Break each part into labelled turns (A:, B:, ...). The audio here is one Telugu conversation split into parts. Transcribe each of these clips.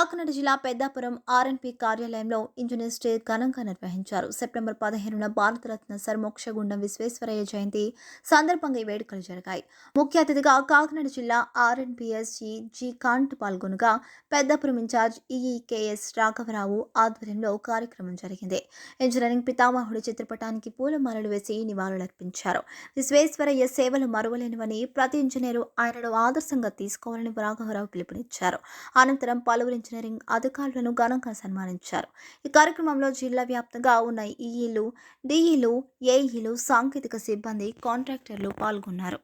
A: కాకినాడ జిల్లా పెద్దాపురం ఆర్ఎన్పి కార్యాలయంలో ఇంజనీర్స్ డే ఘనంగా నిర్వహించారు. సెప్టెంబర్ పదిహేనున భారతరత్న సర్ మోక్షగుండం విశ్వేశ్వరయ్య జయంతి సందర్భంగా ఈ వేడుకలు జరిగాయి. ముఖ్య అతిథిగా కాకినాడ జిల్లా ఆర్ఎన్పిఎస్జి జి కాంట్ పాల్గొనగా Peddapuram in charge E E K S రాఘవరావు ఆధ్వర్యంలో కార్యక్రమం జరిగింది. ఇంజనీరింగ్ పితామహుడి చిత్రపటానికి పూలమాలలు వేసి నివాళులర్పించారు. విశ్వేశ్వరయ్య సేవలు మరువలేనివని ప్రతి ఇంజనీరు ఆయనను ఆదర్శంగా తీసుకోవాలని రాఘవరావు పిలుపునిచ్చారు. అనంతరం పలువురు ఇంజనీరింగ్ అధికారులను ఘనంగా సన్మానించారు. ఈ కార్యక్రమంలో జిల్లా వ్యాప్తంగా ఉన్న ఈఈలు డిఈలు ఏఈలు సాంకేతిక సిబ్బంది కాంట్రాక్టర్లు పాల్గొన్నారు.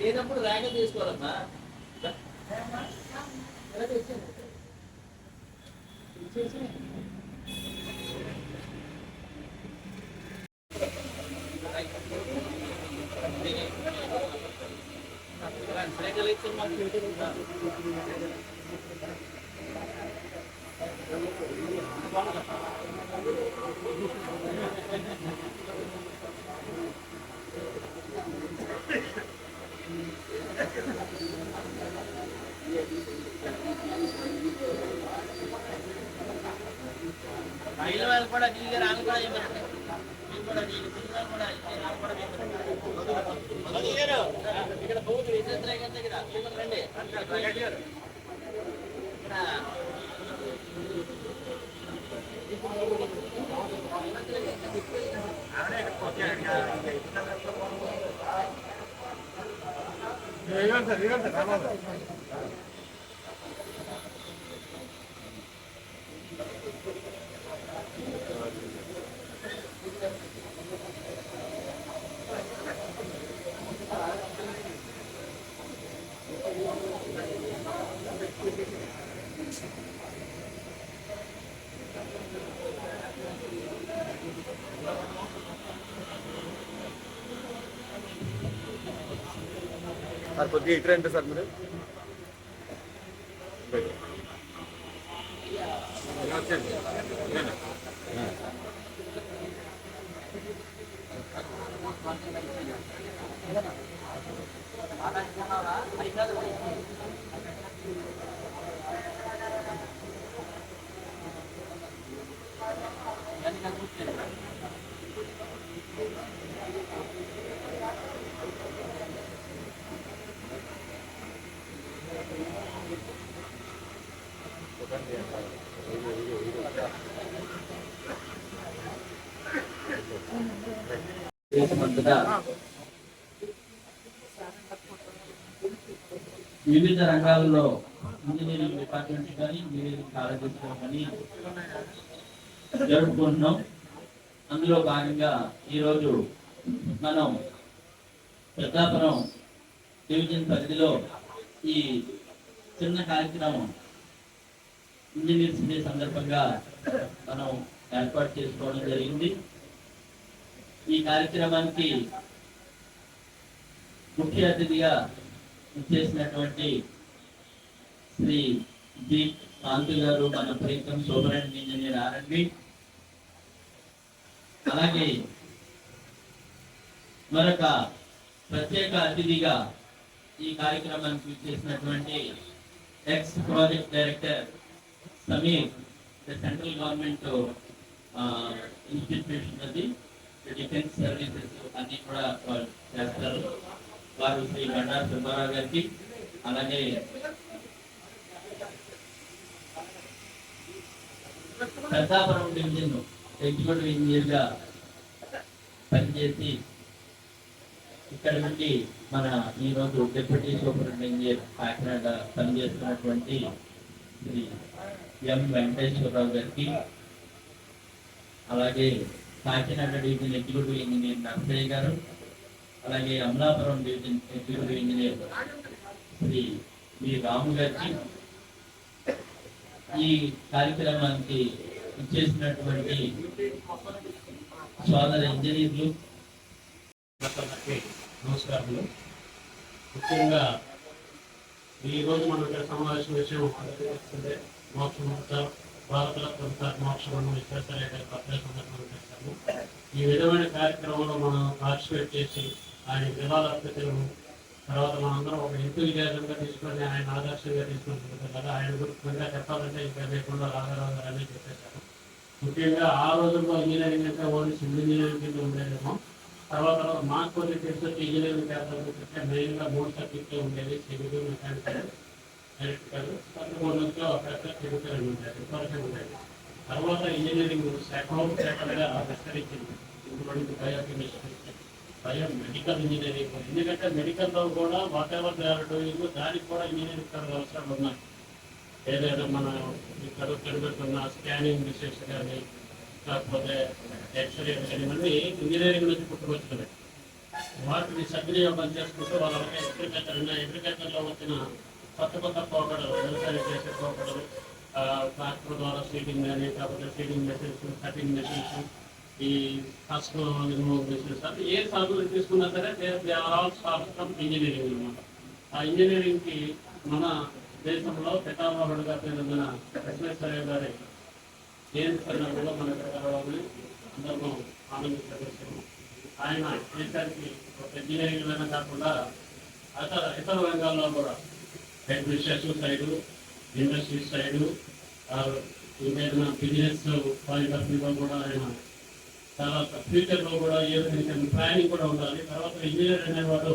B: లేనప్పుడు రేఖలు చేసుకోవాలమ్మా ఎలా తెచ్చాను? ఇచ్చేసి. రేఖలు ఇచ్చి మాకు రైలు వాళ్ళు కూడా నీళ్ళు రాళ్ళు కూడా ఇవ్వరు మీరు కూడా నీళ్ళు పిల్లలు కూడా ఇచ్చే రాళ్ళు కూడా ఇవ్వరు. మధు గారు, ఇక్కడ బౌద్ధ విజేంద్ర గారి దగ్గర మీరు రండి ఇక్కడ
C: సార్ కొద్దిగా ఇటు రండి సార్ మీరు.
B: వివిధ రంగాల్లో ఇంజనీరింగ్ డిపార్ట్మెంట్ కానీ ఇంజనీరింగ్ కాలేజెస్ కానీ జరుపుకుంటున్నాం. అందులో భాగంగా ఈరోజు మనం పెద్దాపురం డివిజన్ పరిధిలో ఈ చిన్న కార్యక్రమం ఇంజనీర్స్ డే సందర్భంగా మనం ఏర్పాటు చేసుకోవడం జరిగింది. ఈ కార్యక్రమానికి ముఖ్య అతిథిగా చేసినటువంటి శ్రీ జి కాంతి గారు మన ప్రీతం సూపరెంట్ ఇంజనీర్ ఆర్ఎండి. అలాగే మరొక ప్రత్యేక అతిథిగా ఈ కార్యక్రమానికి చేసినటువంటి ex project director Sameer central government institution అది డిఫెన్స్ సర్వీసెస్ అన్ని కూడా వాళ్ళు చేస్తారు. వారు శ్రీ బండారు సుబ్బారావు గారికి అలాగే పెద్దాపురం డివిజన్ ఎగ్జిక్యూటివ్ ఇంజనీర్గా పనిచేసి ఇక్కడ నుండి మన ఈరోజు డిప్యూటీ సూపరింటెండెంట్ ఇంజనీర్ కాకినాడ పనిచేస్తున్నటువంటి శ్రీ ఎం వెంకటేశ్వరరావు గారికి అలాగే Kakinada division executive engineer Narasayya గారు అలాగే Amalapuram division executive engineer Shri V Ramu గారికి ఈ కార్యక్రమానికి ఇచ్చేసినటువంటి సోదర ఇంజనీర్లు
D: నమస్కారములు. ముఖ్యంగా ఈ రోజు మనం ఇక్కడ సమావేశం విషయం మోక్ష మోక్షముక్త భారతరత్న మోక్షం విశ్వేశ్వరయ్య గారి పత్రిక సందర్భంగా చేశాము ఈ విధమైన కార్యక్రమంలో మనం పార్టిసిపేట్ చేసి ఆయన వివాదాలను తర్వాత మనందరం ఒక ఎంతూజియాజంగా తీసుకొని ఆయన ఆదర్శంగా తీసుకుంటుంది కదా ఆయన గురించి చెప్పాలంటే ఇంకా లేకుండా రాఘరావు గారు అనేది చెప్పేశారు. ముఖ్యంగా ఆ రోజుల్లో ఇంజనీరింగ్ అంటే ఓన్లీ సివిల్ ఇంజనీరింగ్ కింద ఉండేదేమో. తర్వాత మాకు కొన్ని తెలిసి ఇంజనీరింగ్ చేద్దామంటే మెయిన్గా మూడు సబ్జెక్టులు ఉండేది సివిల్ మెకానికల్. ఎలక్ట్రికల్ పదకొండులో అక్కడక్కడ కెమికల్ అని ఉండేది ఇప్పటికే తర్వాత ఇంజనీరింగ్ శాఖలో శాఖలుగా విస్తరించింది ఇప్పుడు బయోకెమిస్ట్రీ బయో మెడికల్ ఇంజనీరింగ్ ఎందుకంటే మెడికల్లో కూడా whatever they are doing దానికి కూడా ఇంజనీరింగ్ కలర్ అవసరాలు ఉన్నాయి ఏదైనా మన ఇక్కడ కనిపెడుతున్న స్కానింగ్ మిషన్స్ కానీ లేకపోతే ఎక్స్రే కానీ ఇవన్నీ ఇంజనీరింగ్ నుంచి పుట్టుకొచ్చినవి వాటిని సద్వినియోగం చేసుకుంటూ వాళ్ళ అగ్రికల్చర్ అగ్రికల్చర్లో వచ్చిన కొత్త కొత్త పోకడలు వ్యవసాయం చేసే పోకడలు ట్రాక్టర్ ద్వారా సీడింగ్ కానీ కాకపోతే సీడింగ్ మెషిన్స్ కటింగ్ మెషిన్స్ ఈ ఫస్ట్ మెషిన్స్ అంటే ఏ సాగులు తీసుకున్నా సరే they are all from engineering అనమాట ఆ ఇంజనీరింగ్కి మన దేశంలో పితామహుడుగా పేరొందిన విశ్వేశ్వరయ్య గారి జయంతి సందర్భంలో మన ఇక్కడ కలవాలని అందరూ ఆనందించవచ్చు ఆయన దేశానికి ఒక ఇంజనీరింగ్ అయినా కాకుండా అతర ఇతర రంగాల్లో కూడా అడ్మినిస్ట్రేషన్ సైడు ఇండస్ట్రీ సైడు ఇంకేదైనా బిజినెస్ పాయింట్ కూడా ఆయన చాలా ఫ్యూచర్లో కూడా ఏ విధంగా ప్లానింగ్ కూడా ఉండాలి. తర్వాత ఇంజనీర్ అనేవాడు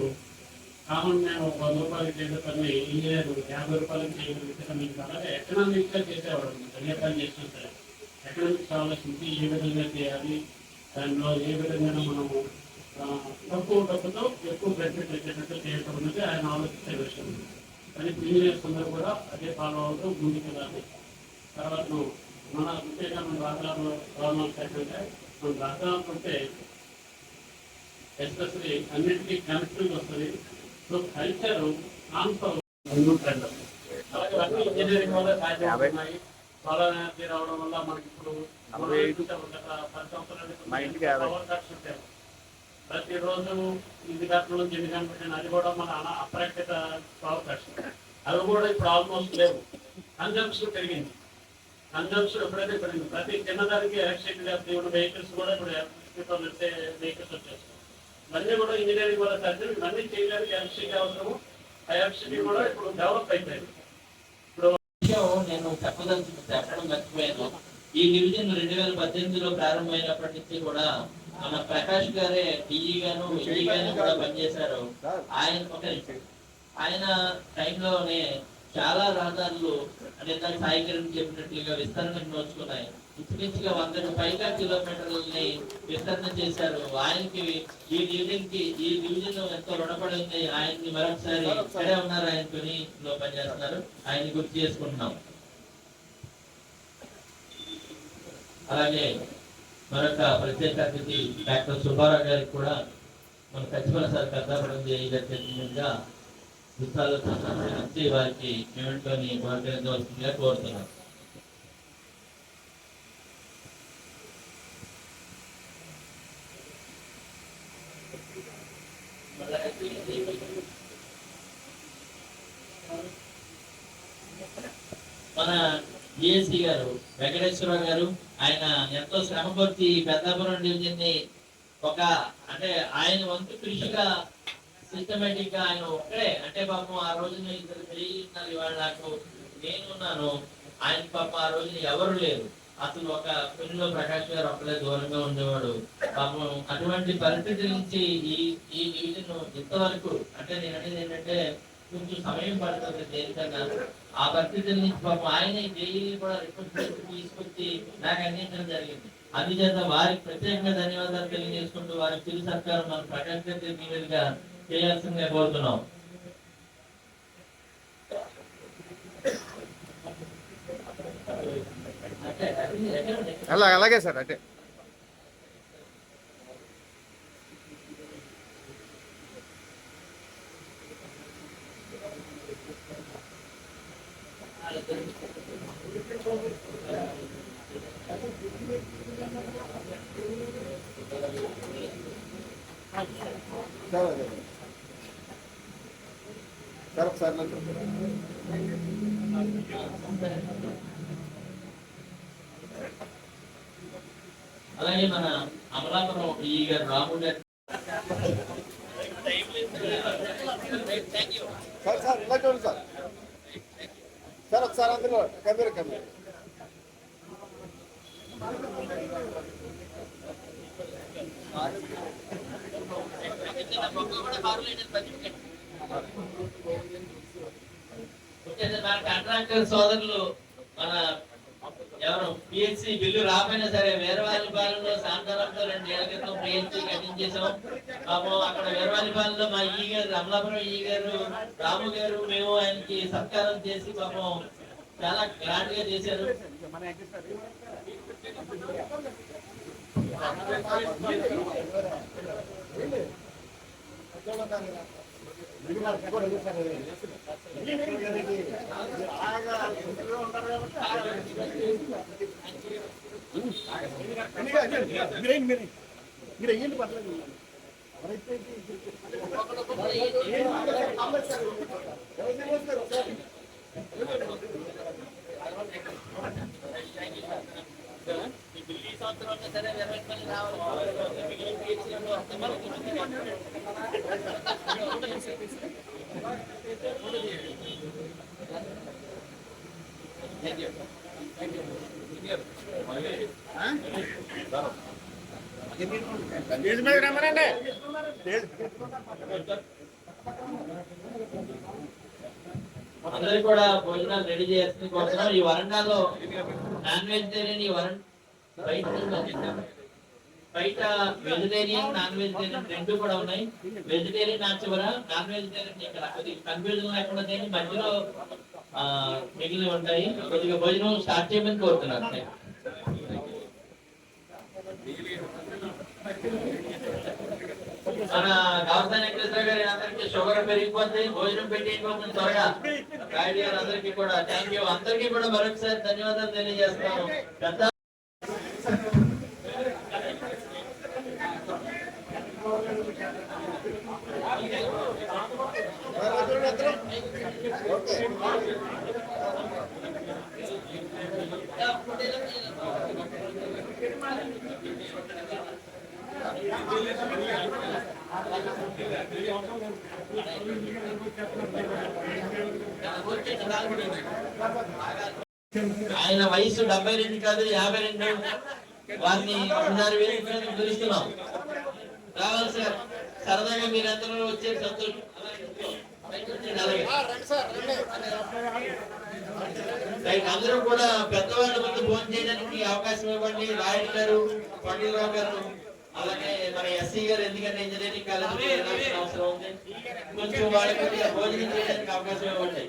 D: కామన్ మ్యాన్ ఒక వంద రూపాయలు చేసే పని ఇంజనీర్ యాభై రూపాయలకి చేయడం అలాగే ఎకనామిక్గా చేసేవాడు. ఏ పని చేసినా సరే ఎకనామిక్స్ ఆలోచించి ఏ విధంగా చేయాలి దానిలో ఏ విధంగా మనము తక్కువ డబ్బుతో ఎక్కువ బెనిఫిట్ వచ్చేటట్టు చేయటం అనేది ఆయన ఆలోచించే విషయం. కానీ ఇంజనీర్స్ అందరూ కూడా అదే ఫాలో అవుతూ ముందుకు వెళ్ళాలి తర్వాత మన ముఖ్యంగా మన రాష్ట్రాల్లో గవర్నమెంట్ అంటే మన రాష్ట్రాలు ఉంటే ఎస్పెషలీ అన్నింటికీ కనెక్టివ్ వస్తుంది. సో కల్చర్ అలాగే అన్ని ఇంజనీరింగ్ వల్ల సాధ్యమవుతున్నాయి సోలార్ రావడం వల్ల మనకి ఇప్పుడు పది సంవత్సరాల ప్రతిరోజు ఇది గంటల నుంచి ఎన్ని గంటలు అది కూడా మన అన అప్రాక్టిక పవర్ అవి కూడా ఇప్పుడు ఆల్మోస్ట్ లేవు. కన్జంప్షన్ పెరిగింది. కన్జంప్షన్ ఎప్పుడైతే పెరిగింది ప్రతి చిన్నదానికి ఎలక్ట్రిసిటీ ఇప్పుడు వెహికల్స్ కూడా ఇప్పుడు నడిచే వెహికల్స్ వచ్చేస్తాయి ఇవన్నీ కూడా ఇంజనీరింగ్ వల్ల సర్జరీ ఇవన్నీ చేయడానికి ఎలక్ట్రిసిటీ అవసరము. ఆ ఎలక్ట్రిసిటీ కూడా ఇప్పుడు డెవలప్ అయిపోయింది.
B: విషయం నేను చెప్పదలుచు చెప్పడం మర్చిపోయాను. ఈ డివిజన్ రెండు వేల పద్దెనిమిదిలో ప్రారంభమైనప్పటి నుంచి కూడా మన ప్రకాష్ గారే డిఈ గాను ఈఈ గాను కూడా పనిచేశారు. ఆయన ఒక. ఆయన టైంలోనే చాలా రహదారులు అంటే ఇందాక సాయి కిరణ్ చెప్పినట్లుగా విస్తరణకు నోచుకున్నాయి ఇంచుమించుగా వందకు పైగా కిలోమీటర్లని విస్తరణ చేశారు. ఆయనకి ఈ డివిజన్కి ఈ డివిజన్ ఎంతో రుణపడి ఉంది ఆయన్ని మరొకసారి ఇక్కడే ఉన్నారు ఆయన కొని లో పనిచేస్తున్నారు. ఆయన గుర్తు చేసుకుంటున్నాం. అలాగే మరొక ప్రత్యేక అతిథి డాక్టర్ సుబ్బారావు గారికి కూడా మన ఖచ్చితంగా సార్ కథాపడం చేయగా పుస్తకాలతో సంబంధించి వారికి మేమెంటోని బహుకరించవలసిందిగా కోరుతున్నాం. మన డిఎస్సి గారు వెంకటేశ్వరరావు గారు ఆయన ఎంతో శ్రమపరిచి పెద్దాపురం డివిజన్ని ఒక అంటే ఆయన వంతు కృషిగా సిస్టమేటిక్గా ఆయన ఒక్కడే. అంటే పాపం ఆ రోజున ఇద్దరు తెలియన్నారు ఇవాళ నాకు నేనున్నాను ఆయన పాపం ఆ రోజున ఎవరు లేరు. అతను ఒక పెళ్ళిలో ప్రకాష్ గారు ఒక్కడే దూరంగా ఉండేవాడు. పాపం అటువంటి పరిస్థితి నుంచి ఈ ఈ డివిజన్ ఇంతవరకు అంటే నేను అనేది ఏంటంటే కొంచెం సమయం పడుతుంది దేనికన్నా. ఆ పరిస్థితుల నుంచి పాపం ఆయన డైలీ కూడా రిక్వెస్ట్ తీసుకొచ్చి నాకు అందించడం జరిగింది. అందుచేత వారికి ప్రత్యేకంగా ధన్యవాదాలు తెలియజేసుకుంటూ వారి తిరు సర్కారం మనం ప్రకాశ్ మీదుగా చేయాల్సిందిగా కోరుతున్నాం.
C: అలాగే సార్ అంటే. ఒకసారి
B: అలాగే మన అమలాపురం ఈ గారు రాముడు గారు
C: సార్ సార్ ఇలా చూడండి సార్ సార్ ఒకసారి అందులో కెమెరా కెమెరా
B: మన కాంట్రాక్టర్ సోదరులు మన ఎవరు? పిహెచ్సి బిల్లు రాకపోయినా సరే వేరవారి పాలనలో సాంతారంతో రెండు ఏళ్ళ క్రితం పిహెచ్సి కట్టించేసాం పాపం అక్కడ వేరవారి పాలనలో మా ఈ గారు అమలాపురం ఈ గారు రాము గారు మేము ఆయనకి సత్కారం చేసి పాపం చాలా గ్రాండ్గా చేశారు.
C: మీరు ఏంటి పర్లేదు
B: ఈ సంవత్సరం సరే వేరవారి రావాలి మిగిలిన
C: రమ్మనండి
B: కూడా భోజనాలు రెడీ చేస్తుంది కోసం ఈ వరండాలో నాన్ వెజిటేరియన్ ఈ వరం బయట బయట వెజిటేరియన్ నాన్ వెజిటేరియన్ రెండు కూడా ఉన్నాయి. వెజిటేరియన్ నా చివర నాన్ వెజిటేరియన్ ఇక్కడ కొద్దిగా కన్ఫ్యూజన్ లేకుండా దేని మధ్యలో మిగిలి ఉంటాయి. కొద్దిగా భోజనం స్టార్ట్ చేయమని కోరుతున్నాను. మన గౌతమ్ వెంకటేశ్వర గారి అందరికి షుగర్ పెరిగిపోతే భోజనం పెట్టేయకపోతుంది త్వరగా. గాయడి గారు అందరికీ కూడా థ్యాంక్ యూ అందరికీ కూడా మరొకసారి ధన్యవాదాలు తెలియజేస్తాము పెద్ద ఆయన వయసు డెబ్బై రెండు కాదు యాభై రెండు. వారిని ఒకసారి వేలు మీదకి పిలుస్తున్నాం. రావాలి సార్. సరదాగా మీరందరూ వచ్చే సంతోషం. అందరూ కూడా పెద్దవాళ్ళ ముందు ఫోన్ చేయడానికి అవకాశం ఇవ్వండి. రాయుడు గారు పండిలరావు గారు. అలాగే మన ఎస్సీ గారు ఎందుకంటే ఇంజనీరింగ్ కాలేజ్ అవసరం ఉంది. కొంచెం వాళ్ళకి భోజనం చేయడానికి అవకాశం ఇవ్వండి.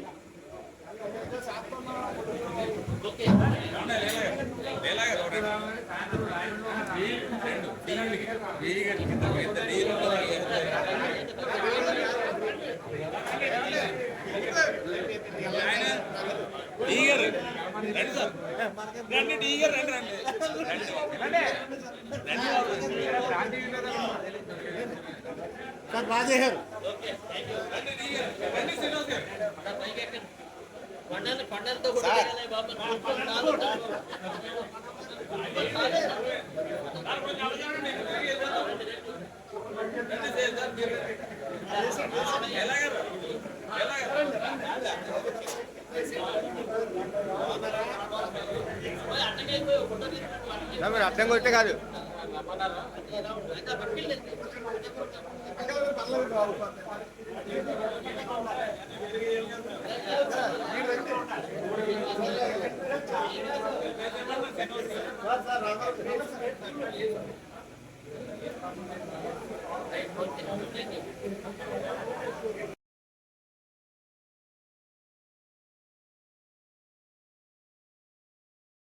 B: ఓకే
C: సార్ రాజేహర్
B: పండలు పండలతో కూడా తిరగలే బాబు. నాలుగు నాలుగు.
C: మీరు అర్థం కొట్టే కాదు.